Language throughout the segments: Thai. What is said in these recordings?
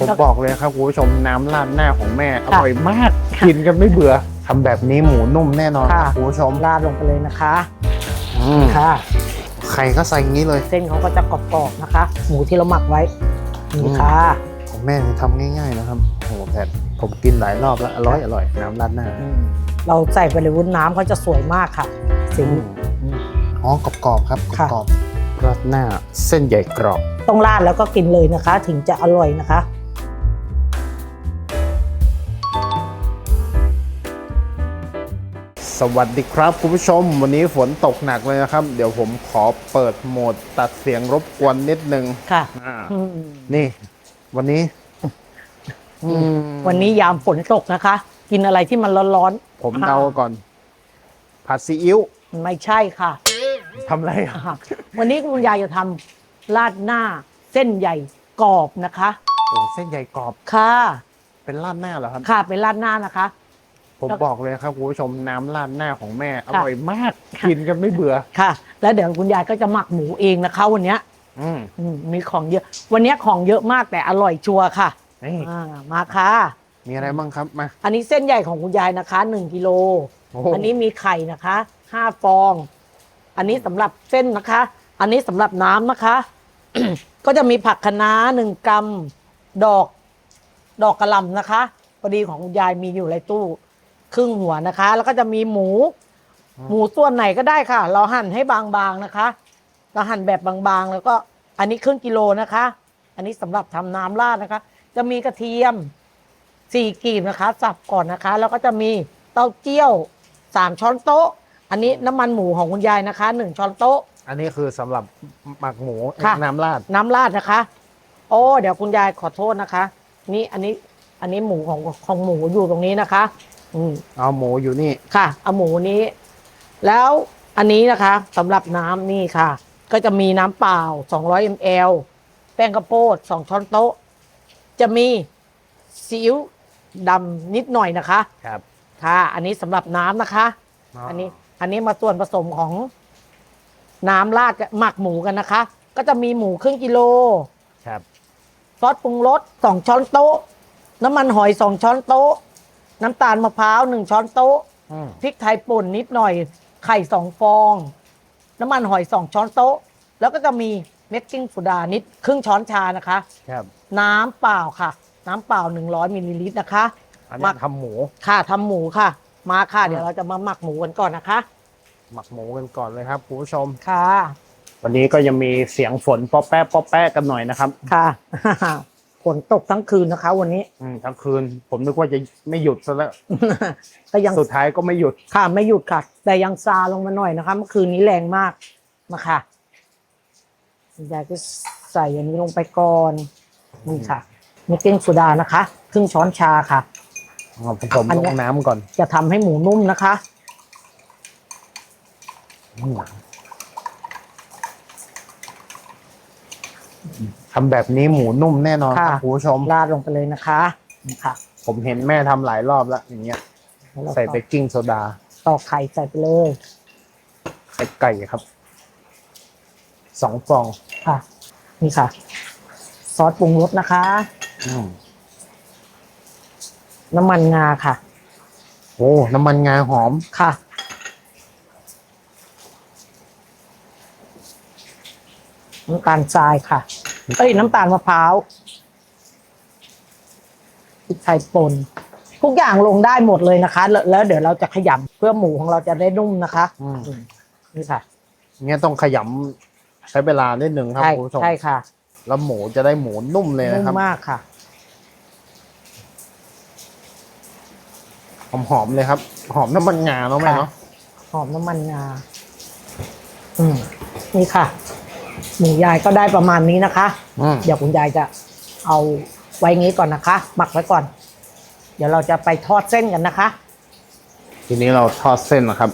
ผมบอกเลยครับคุณผู้ชมน้ำราดหน้าของแม่อค่ะร่อยมากค่ะกินกันไม่เบื่อทำแบบนี้หมูนุ่มแน่นอนครับค่ะคุณผู้ชมราดลงไปเลยนะคะอืมค่ะใครก็ใส่อย่างนี้เลย เส้นเขาก็จะกรอบๆนะคะ หมูที่เราหมักไว้อืนี่มค่ะของแม่นี่ทำง่ายๆนะครับโอ้โหแต่ผมกินหลายรอบแล้วอร่อยอร่อยน้ำราดหน้าอืมเราใส่ไปเลยวุ้นน้ำเขาจะสวยมากค่ะสีอืมอืมอ๋อกรอบๆครับค่ะกรอบๆราดหน้าเส้นใหญ่กรอบ ต้องราดแล้วก็กินเลยนะคะ ถึงจะอร่อยนะคะ สวัสดีครับคุณผู้ชม วันนี้ฝนตกหนักเลยนะครับ เดี๋ยวผมขอเปิดโหมดตัดเสียงรบกวนนิดนึงค่ะอ่าอืมนี่ วันนี้อืมวันนี้ยามฝนตกนะคะ กินอะไรที่มันร้อนผมค่ะเดาก่อน ผัดซีอิ๊วๆไม่ใช่ค่ะทำอะไรอะอ่าวันนี้คุณยายจะทำราดหน้า เส้นใหญ่กรอบนะคะโอ้เส้นใหญ่กรอบค่ะ เป็นราดหน้าเหรอครับค่ะ เป็นราดหน้านะคะ ผมแล้วบอกเลยครับคุณผู้ชมน้ำราดหน้าของแม่อค่ะร่อยมากค่ะกินกันไม่เบื่อค่ะ แล้วเดี๋ยวคุณยายก็จะหมักหมูเองนะคะวันเนี้ยอืมอืมมีของเยอะ วันเนี้ยของเยอะมากแต่อร่อยชัวร์ค่ะนี่อ่ามาค่ะ มีอะไรบ้างครับมา อันนี้เส้นใหญ่ของคุณยายนะคะหนึ่งกิโล โอ้โห อันนี้มีไข่นะคะห้าฟอง อันนี้สำหรับเส้นนะคะ อันนี้สำหรับน้ำนะคะ ก็จะมีผักคะน้าหนึ่งกำดอก ดอกกระหล่ำนะคะพอดีของคุณยายมีอยู่ในตู้ ครึ่งหัวนะคะ แล้วก็จะมีหมู หมูส่วนไหนก็ได้ค่ะ เราหั่นให้บางๆนะคะเราหั่นแบบบางๆ แล้วก็อันนี้ครึ่งกิโลนะคะ อันนี้สำหรับทำน้ำราดนะคะ จะมีกระเทียมสี่กีบนะคะ สับก่อนนะคะ แล้วก็จะมีเต้าเจี้ยวสามช้อนโต๊ะ อันนี้น้ำมันหมูของคุณยายนะคะหนึ่งช้อนโต๊ะ อันนี้คือสำหรับหมักหมูค่ะน้ำราดน้ำราดนะคะ โอ้เดี๋ยวคุณยายขอโทษนะคะ นี่อันนี้อันนี้หมูของของหมูอยู่ตรงนี้นะคะ อืมเอาหมูอยู่นี่ ค่ะเอาหมูนี้ แล้วอันนี้นะคะสำหรับน้ำนี่ค่ะ ก็จะมีน้ำเปล่า 200 ml แป้งข้าวโพด2 ช้อนโต๊ะ จะมีซีอิ๊วดำนิดหน่อยนะคะ ครับค่ะ อันนี้สำหรับน้ำนะคะ อันนี้อันนี้มาส่วนผสมของน้ำราดกับหมักหมูกันนะคะ ก็จะมีหมูครึ่งกิโล ครับ ซอสปรุงรสสองช้อนโต๊ะ น้ำมันหอยสองช้อนโต๊ะ น้ำตาลมะพร้าวหนึ่งช้อนโต๊ะอืมพริกไทยป่นนิดหน่อย ไข่สองฟอง น้ำมันหอยสองช้อนโต๊ะ แล้วก็จะมีเม็ดกิ้งฟูดานิดครึ่งช้อนชานะคะ ครับน้ำเปล่าค่ะ น้ำเปล่า 100มิลลิลิตรนะคะ อันหมันี้กทำหมู ค่ะทำหมูค่ะ มาค่ะอืมเดี๋ยวเราจะมาหมักหมูกันก่อนนะคะ หมักหมูกันก่อนเลยครับคุณผู้ชม ค่ะ วันนี้ก็ยังมีเสียงฝนป๊อปแป๊ะป๊อปแป๊ะกันหน่อยนะครับ ค่ะ ฝนตกทั้งคืนนะคะ วันนี้ อืมทั้งคืน ผมนึกว่าจะไม่หยุดซะแล้ว ก็ยังสุดท้ายก็ไม่หยุด ค่ะไม่หยุดค่ะ แต่ยังซาลงมาหน่อยนะคะ เมื่อคืนนี้แรงมากมาค่ะยายก็ใส่อันนี้ลงไปก่อนนี่ค่ะเม็ดเก้งโซดานะคะ ครึ่งช้อนชาค่ะ เอาผมอันลเนี้งยน้ำก่อนจะทำให้หมูนุ่มนะคะ อืม ทำแบบนี้หมูนุ่มแน่นอนครับค่ะคุณผู้ชม ราดลงไปเลยนะคะนี่ค่ะผมเห็นแม่ทำหลายรอบแล้วอย่างเงี้ย แล้วเราใส่เบกกิ้งโซดาตอกไข่ใส่ไปเลยใส่ไก่ครับสองฟองค่ะ นี่ค่ะ ซอสปรุงรสนะคะ อืมน้ำมันงาค่ะ โอ้น้ำมันงาหอม ค่ะ น้ำตาลทรายค่ะ เอ้ยน้ำตาลมะพร้าวพริกไทยป่นทุกอย่างลงได้หมดเลยนะคะ แล้วแล้วเดี๋ยวเราจะขยำเพื่อหมูของเราจะได้นุ่มนะคะอืม อืมนี่ค่ะ เงี้ยต้องขยำใช้เวลานิดนึงครับใช่คุณผู้ชมใช่ค่ะแล้วหมูจะได้หมูนุ่มเลยนุ่นะมครับ มากค่ะ หอมๆเลยครับ หอมน้ำมันงาเนาะแม่เนาะ หอมน้ำมันงา อืมนี่ค่ะ หมูยายก็ได้ประมาณนี้นะคะ อืมเดี๋ยวคุณยายจะเอาไว้งี้ก่อนนะคะ หมักไว้ก่อน เดี๋ยวเราจะไปทอดเส้นกันนะคะ ทีนี้เราทอดเส้นนะครับ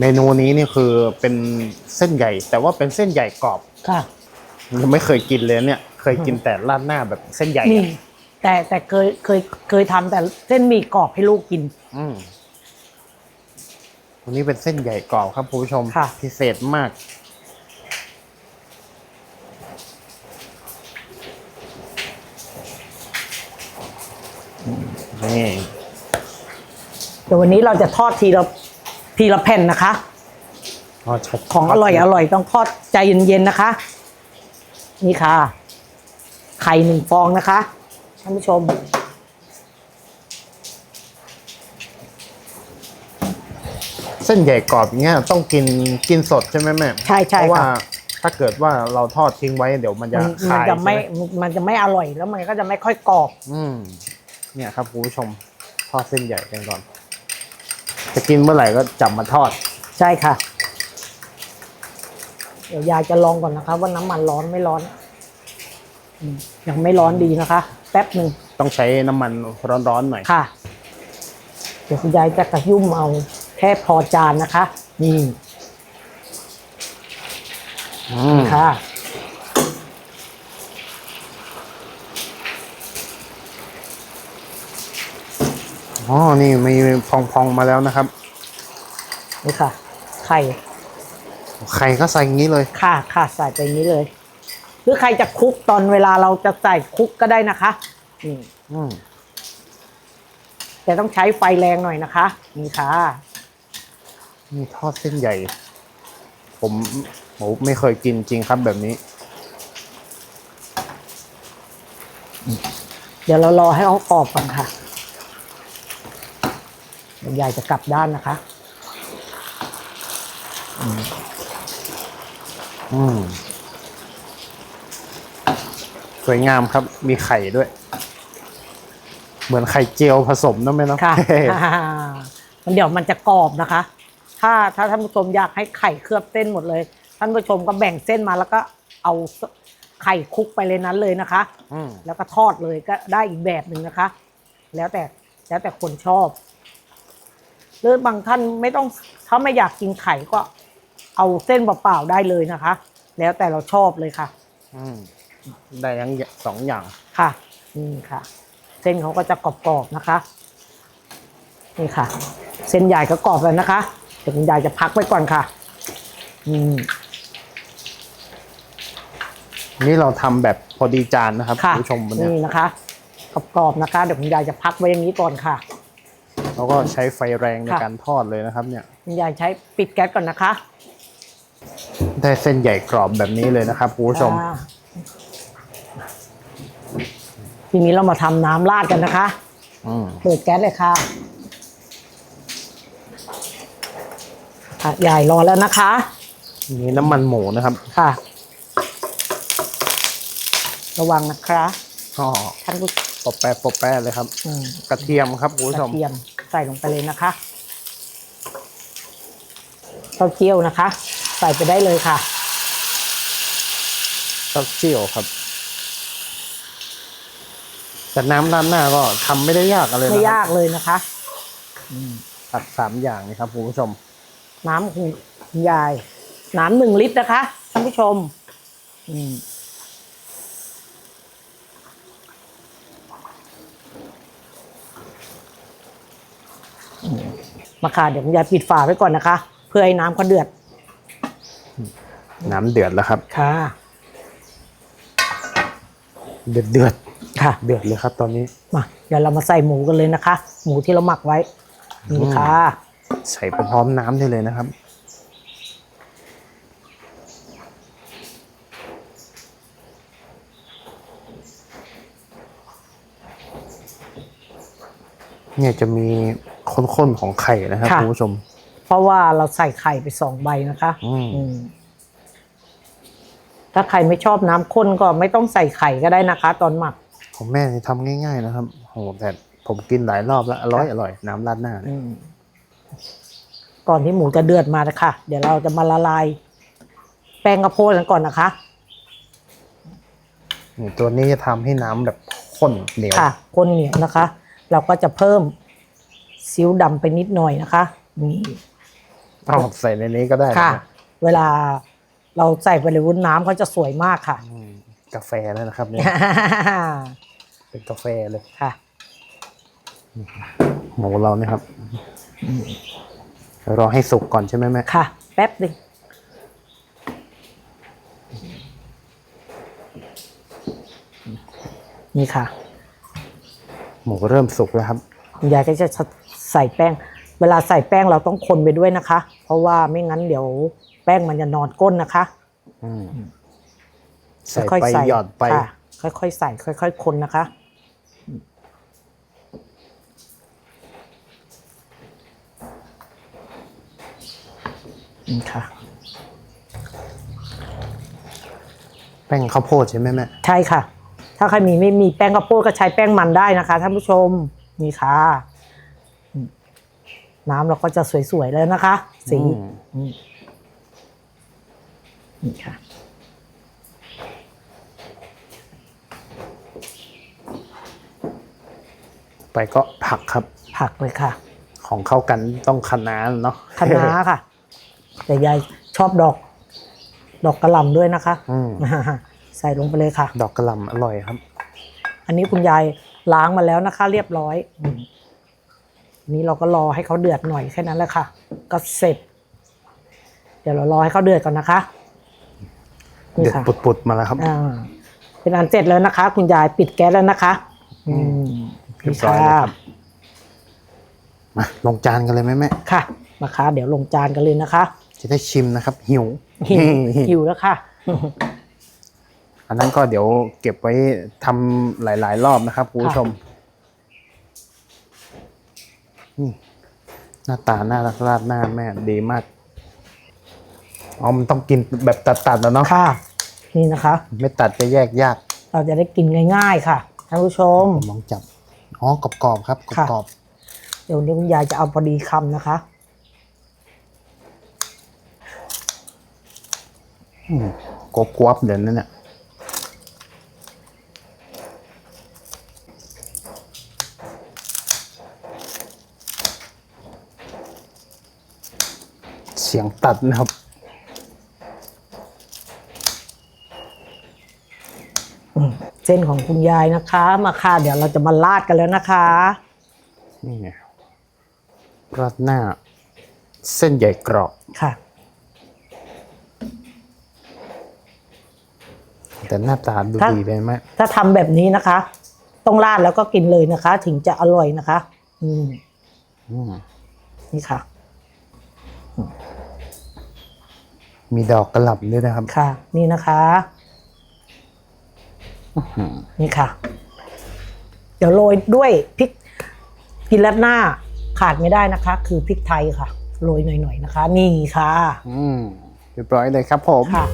เมนูนี้นี่คือเป็นเส้นใหญ่ แต่ว่าเป็นเส้นใหญ่กรอบค่ะ ยังไม่เคยกินเลยเนี่ย เคยกินแต่ราดหน้าแบบเส้นใหญ่นี่อะแต่แต่เคยเคยเคยทำแต่เส้นหมี่กรอบให้ลูกกิน อืมวันนี้เป็นเส้นใหญ่กรอบครับคุณผู้ชมค่ะ พิเศษมาก นี่เดี๋ยววันนี้เราจะทอดทีละทีละแผ่นนะคะ ทอดชัดของอร่อยอร่อยต้องทอดใจเย็นๆนะคะ นี่ค่ะ ไข่หนึ่งฟองนะคะท่านผู้ชม เส้นใหญ่กรอบอย่างเงี้ยต้องกินกินสดใช่ไหมแม่ใช่ใช่เพราะว่าค่ะ ถ้าเกิดว่าเราทอดทิ้งไว้เดี๋ยวมันจะมันคายจะไม่ใช่หมันจะไม่อร่อยแล้วมันก็จะไม่ค่อยกรอบ อืม เนี่ยครับคุณผู้ชมทอดเส้นใหญ่กันก่อน จะกินเมื่อไหร่ก็จับมาทอด ใช่ค่ะ เดี๋ยวยายจะลองก่อนนะคะ ว่าน้ำมันร้อนไม่ร้อนอืมยังไม่ร้อนดีนะคะ แป๊บหนึ่งต้องใช้น้ำมันร้อนๆหน่อย ค่ะ เดี๋ยวคุณยายจะกระยุ่มเอาแค่พอจานนะคะ นี่อืม ค่ะ อ๋อ นี่มีพองๆมาแล้วนะครับ นี่ค่ะ ไข่ ไข่ก็ใส่อย่างนี้เลย ค่ะ ค่ะ ใส่ไปนี้เลย หรือใครจะคลุกตอนเวลาเราจะใส่คลุกก็ได้นะคะนี่อืมแต่ต้องใช้ไฟแรงหน่อยนะคะ นี่ค่ะนี่ทอดเส้นใหญ่ ผมโหไม่เคยกินจริงครับแบบนี้ เดี๋ยวเรารอให้เขากรอบก่อนค่ะ เดี๋ยวยายจะกลับด้านนะคะ อืมสวยงามครับ มีไข่ด้วย เหมือนไข่เจียวผสมนะแม่เนาะค่ะ มันเดี๋ยวมันจะกรอบนะคะ ถ้าถ้าท่านผู้ชมอยากให้ไข่เคลือบเส้นหมดเลย ท่านผู้ชมก็แบ่งเส้นมาแล้วก็เอาไข่คลุกไปเลยนั้นเลยนะคะ อืมแล้วก็ทอดเลยก็ได้อีกแบบหนึ่งนะคะ แล้วแต่แล้วแต่คนชอบ หรือบางท่านไม่ต้องถ้าไม่อยากกินไข่ก็เอาเส้นเปล่าๆได้เลยนะคะ แล้วแต่เราชอบเลยค่ะ อืมได้ทั้งสองอย่างค่ะนี่ค่ะ เส้นเขาก็จะกรอบๆนะคะ นี่ค่ะ เส้นใหญ่ก็กรอบแล้วนะคะเดี๋ยวคุณยายจะพักไว้ก่อนค่ะ อืม นี่เราทำแบบพอดีจานนะครับค่ะคุณผู้ชมวันเนี้ย นี่นะคะกรอบๆนะคะ เดี๋ยวคุณยายจะพักไว้อย่างนี้ก่อนค่ะ เราก็ใช้ไฟแรงในค่ะการทอดเลยนะครับ เนี่ยคุณยายใช้ปิดแก๊สก่อนนะคะ ได้เส้นใหญ่กรอบแบบนี้เลยนะครับคุณผู้ชมอ่าทีนี้เรามาทำน้ำราดกันนะคะอืมเปิดแก๊สเลยค่ะค่ะยายรอแล้วนะคะมีน้ำมันหมูนะครับ ค่ะ ระวังนะคะอ๋อท่านผู้ปอบแปะปอบแปะเลยครับอืมกระเทียมครับคุณกผู้ชระมเทียม ใส่ลงไปเลยนะคะเต้าเจี้ยวนะคะ ใส่ไปได้เลยค่ะเต้าเจี้ยวครับแต่น้ำร้านหน้าก็ทำไม่ได้ยากอะไรไม่นะคยารับกเลยนะคะตัดสามอย่างนี่ครับคุณผู้ชม น้ำของคุณยาย น้ำหนึ่งลิตรนะคะท่านผู้ชม อืม มมาค่ะเดี๋ยวคุณยายปิดฝาไว้ก่อนนะคะ เพื่อให้น้ำเขาเดือดน้ำเดือดแล้วครับ ค่ะ เดือดเดือดค่ะ เดือดเลยครับ ตอนนี้ มาเดี๋ยวเรามาใส่หมูกันเลยนะคะ หมูที่เราหมักไว้นี่ค่ะใส่ไปพร้อมน้ำได้เลยนะครับ เนี่ยจะมี ข้นๆของไข่นะครับค่ะ คุณผู้ชม เพราะว่าเราใส่ไข่ไปสองใบนะคะอืม อืมถ้าใครไม่ชอบน้ำข้นก็ไม่ต้องใส่ไข่ก็ได้นะคะ ตอนหมัก ของแม่นี่ทำง่ายๆนะครับโหแต่ผมกินหลายรอบแล้ว อร่อยอร่อยน้ำราดหน้าเนี่ยอืม ก่อนที่หมูจะเดือดมานะคะ เดี๋ยวเราจะมาละลาย แป้งกระโพดกันก่อนนะคะ นี่ตัวนี้จะทำให้น้ำแบบข้นเหนียวค่ะข้นเหนียวนะคะ เราก็จะเพิ่ม ซีอิ๊วดำไปนิดหน่อยนะคะ นี่เอาใส่ในนี้ก็ได้นค่ะ เวลาเราใส่ไปในวุ้นน้ำเขาจะสวยมากค่ะ อืมกาแฟแล้วนะครับเนี่ยเป็นกาแฟเลยค่ะ หมูเราเนี่ยครับรอให้สุกก่อนใช่ไหมแม่ค่ะ แป๊บหนึ่งนี่ค่ะ หมูเริ่มสุกแล้วครับ คุณยายก็จะ ใส่แป้ง เวลาใส่แป้งเราต้องคนไปด้วยนะคะ เพราะว่าไม่งั้นเดี๋ยวแป้งมันจะนอนก้นนะคะ อืมใส่ค่อยไปๆใส่หยอดไป ค่ะค่อยๆใส่ ค่อยๆคนนะคะ นี่ค่ะ แป้งข้าวโพดใช่ไหมแม่ใช่ค่ะ ถ้าใครมีไม่มีแป้งข้าวโพดก็ใช้แป้งมันได้นะคะท่านผู้ชม นี่ค่ะอืม น้ำเราก็จะสวยๆแล้วนะคะ สีอืมอืมนี่ค่ะไปก็ผักครับ ผักเลยค่ะ ของเข้ากันต้องคะน้าเนาะคะน้าค่ะ แต่ยายชอบดอก ดอกกระหล่ำด้วยนะคะอืมใส่ลงไปเลยค่ะ ดอกกระหล่ำอร่อยครับ อันนี้คุณยายล้างมาแล้วนะคะ เรียบร้อยอืมอั นนี้เราก็รอให้เขาเดือดหน่อยแค่นั้นแหละค่ะ ก็เสร็จ เดี๋ยวเรารอให้เขาเดือดก่อนนะคะนี่เดือดค่ะปุดๆมาแล้วครับอ่าเป็นอันเสร็จแล้วนะคะ คุณยายปิดแก๊สแล้วนะคะ อืมเรียบร้อยเลยครับมาลงจานกันเลยไหมแม่ค่ะนะคะ เดี๋ยวลงจานกันเลยนะคะ จะได้ชิมนะครับ หิวหิวหิวแล้วค่ะอันนั้นก็เดี๋ยวเก็บไว้ทำหลาย ๆ รอบนะครับคุณผู้ชมนี่ หน้าตาหน้าราดหน้าแม่ดีมากอ๋อมันต้องกินแบบตัดๆแล้วเนาะค่ะ นี่นะคะ ไม่ตัดจะแยกยาก เราจะได้กินง่าย ๆ ค่ะท่านผู้ชมผมลองจับอ๋อกรอบๆครับค่ะกรอบเดี๋ยวนี้คุณยายจะเอาพอดีคำนะคะๆอืมกรอบกวบเดี๋ยวนั้นเนี่ย สียงตัดนะครับ เส้นของคุณยายนะคะ มาค่ะ เดี๋ยวเราจะมาลาดกันแล้วนะคะ นี่ไงราดหน้า เส้นใหญ่กรอบค่ะ แต่หน้าตาดูถ้า ดีไปไหมถ้าทำแบบนี้นะคะ ต้องราดแล้วก็กินเลยนะคะ ถึงจะอร่อยนะคะ อืมอืม นี่ค่ะมี ดอกกระหล่ำด้วยนะครับ ค่ะ นี่นะคะนี่ค่ะ เดี๋ยวโรยด้วยพริกกินรัดหน้าขาดไม่ได้นะคะ คือพริกไทยค่ะโรยหน่อยๆนะคะ นี่ค่ะ อืมเรียบร้อยเลยครับผมค่ะ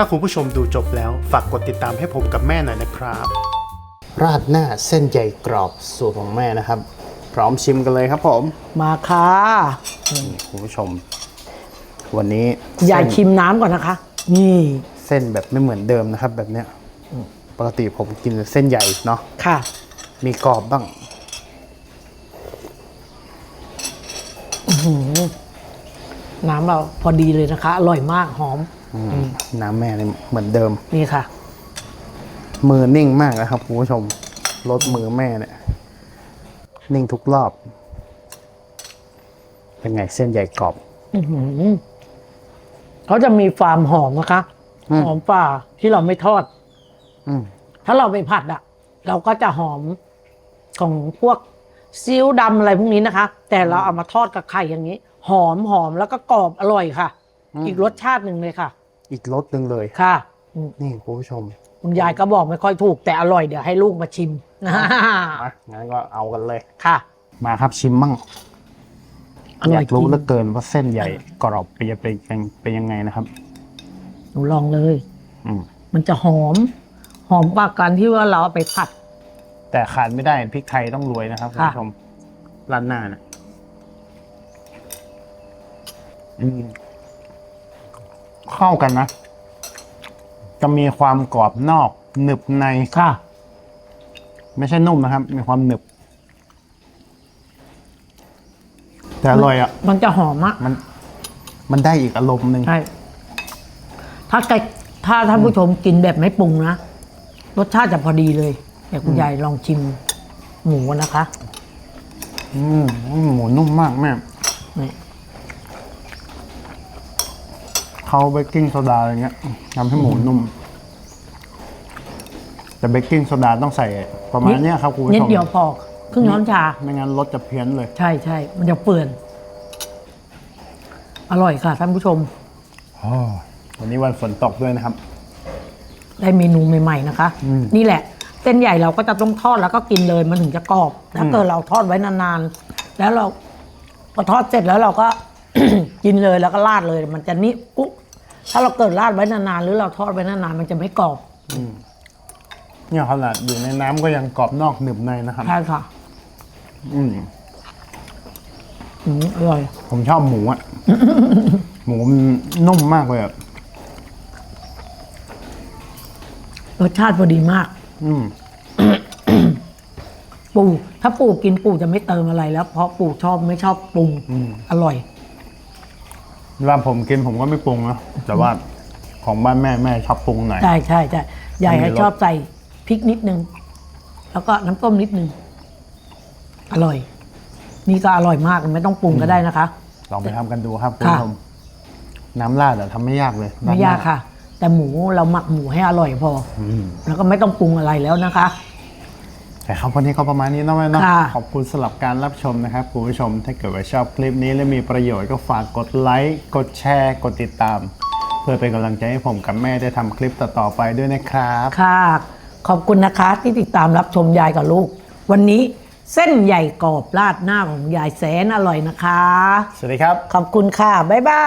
ถ้าคุณผู้ชมดูจบแล้วฝากกดติดตามให้ผมกับแม่หน่อยนะครับ ราดหน้าเส้นใหญ่กรอบสูตรของแม่นะครับ พร้อมชิมกันเลยครับผมมาค่ะ นี่คุณผู้ชม วันนี้ยายเส้นชิมน้ำก่อนนะคะ นี่ เส้นแบบไม่เหมือนเดิมนะครับ แบบเนี้ยปกติผมกินเส้นใหญ่เนาะค่ะ มีกรอบบ้าง น้ำเราพอดีเลยนะคะ อร่อยมากหอม อืมน้ำแม่นี่เหมือนเดิม นี่ค่ะ มือนิ่งมากนะครับคุณผู้ชมลดมือแม่เนี่ย นิ่งทุกรอบ เป็นไงเส้นใหญ่กรอบ อื้อหือเขาจะมีความหอมนะคะ อืม หอมฝ่าที่เราไม่ทอด อืมถ้าเราไปผัดอะเราก็จะหอมของพวกซีอิ๊วดำอะไรพวกนี้นะคะ แต่เราเอามาทอดกับไข่อย่างนี้ หอมหอมแล้วก็กรอบอร่อยค่ะ อืมอีกรสชาติหนึ่งเลยค่ะ อีกรสหนึ่งเลย ค่ะอืมนี่คุณผู้ชมคุณยายก็บอกไม่ค่อยถูกแต่อร่อยเดี๋ยวให้ลูกมาชิมมางั้นก็เอากันเลย ค่ะ มาครับชิมมั่งอร่อยอยากรู้จริงเหลือเกินว่าเส้นใหญ่กรอบเป็นยังเป็นเป็นยังไงนะครับ หนูลองเลย อืมมันจะหอม หอมกว่าการที่ว่าเราเอาไปผัด แต่ขาดไม่ได้พริกไทยต้องรวยนะครับคุณค่ะ ผู้ชมร้านหน้านะ อืมเข้ากันนะ จะมีความกรอบนอก หนึบในค่ะ ไม่ใช่นุ่มนะครับ มีความหนึบ แต่อร่อยอะ มันจะหอมอะมัน มันได้อีกอารมณ์หนึ่ง ใช่ ถ้าไก่ถ้าท่านผู้ชมกินแบบไม่ปรุงนะ รสชาติจะพอดีเลยเดี๋ยวคุณยายลองชิมหมูนะคะ อืมหมูนุ่มมากแม่นี่ เขาเบกกิ้งโซดาอะไรเงี้ยทำให้หมูนุ่ม แต่เบกกิ้งโซดาต้องใส่ประมาณเนี้ยครับคุณผู้ชมนิดเดียวพอครึ่งช้อนชา ไม่งั้นรสจะเพี้ยนเลย ใช่ใช่มันจะเปื่อน อร่อยค่ะท่านผู้ชมวันนี้วันฝนตกด้วยนะครับ ได้เมนูใหม่ ๆ นะคะอืมนี่แหละ เส้นใหญ่เราก็จะต้องทอดแล้วก็กินเลยมันถึงจะกรอบ ถ้าอืมเกิดเราทอดไว้นานๆ แล้วเราพอทอดเสร็จแล้วเราก็ กินเลยแล้วก็ราดเลย มันจะนิอุถ้าเราเกิดราดไว้นานๆหรือเราทอดไว้นานๆมันจะไม่กรอบเนี่ยขนาดอยู่ในน้ำก็ยังกรอบนอกหนึบในนะครับ ใช่ค่ะ อืมอืมอร่อย ผมชอบหมูอะ หมูมันนุ่มมากเลยอะรสชาติพอดีมาก อืม ปู่ถ้าปู่กินปู่จะไม่เติมอะไรแล้ว เพราะปู่ชอบไม่ชอบปรุงอืมอร่อย เวลาผมกินผมก็ไม่ปรุงนะแต่ว่าของบ้านแม่แม่ชอบปรุงหน่อย ใช่ใช่ใช่ยายให้มีรสชอบใส่พริกนิดนึง แล้วก็น้ำต้มนิดนึง อร่อย นี่ก็อร่อยมากไม่ต้องปรุงก็ได้นะคะ ลองไปทำกันดูครับคุณค่ะผู้ชมน้ำราดอะทำไม่ยากเลยไม่ยากค่ะ แต่หมูเราหมักหมูให้อร่อยพออืมแล้วก็ไม่ต้องปรุงอะไรแล้วนะคะ แต่ครับวันนี้ก็ประมาณนี้เนาะแม่เนาะค่ะขอบคุณสำหรับการรับชมนะครับคุณผู้ชมถ้าเกิดว่าชอบคลิปนี้และมีประโยชน์ก็ฝากกดไลค์กดแชร์กดติดตาม เพื่อเป็นกำลังใจให้ผมกับแม่ได้ทำคลิปต่อๆไปด้วยนะครับ ค่ะ ขอบคุณนะคะที่ติดตามรับชมยายกับลูก วันนี้ เส้นใหญ่กรอบราดหน้าของยายแสนอร่อยนะคะ สวัสดีครับ ขอบคุณค่ะ บ๊ายบา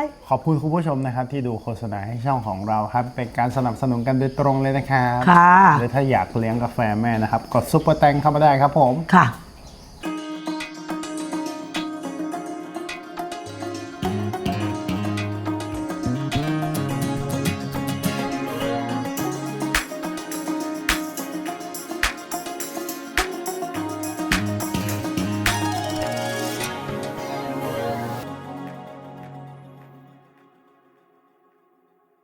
ย ขอบคุณคุณผู้ชมนะครับ ที่ดูโฆษณาให้ช่องของเราครับ เป็นการสนับสนุนกันโดยตรงเลยนะครับค่ะ หรือถ้าอยากเลี้ยงกาแฟแม่นะครับ กดซุปเปอร์แตงเข้ามาได้ครับผม ค่ะ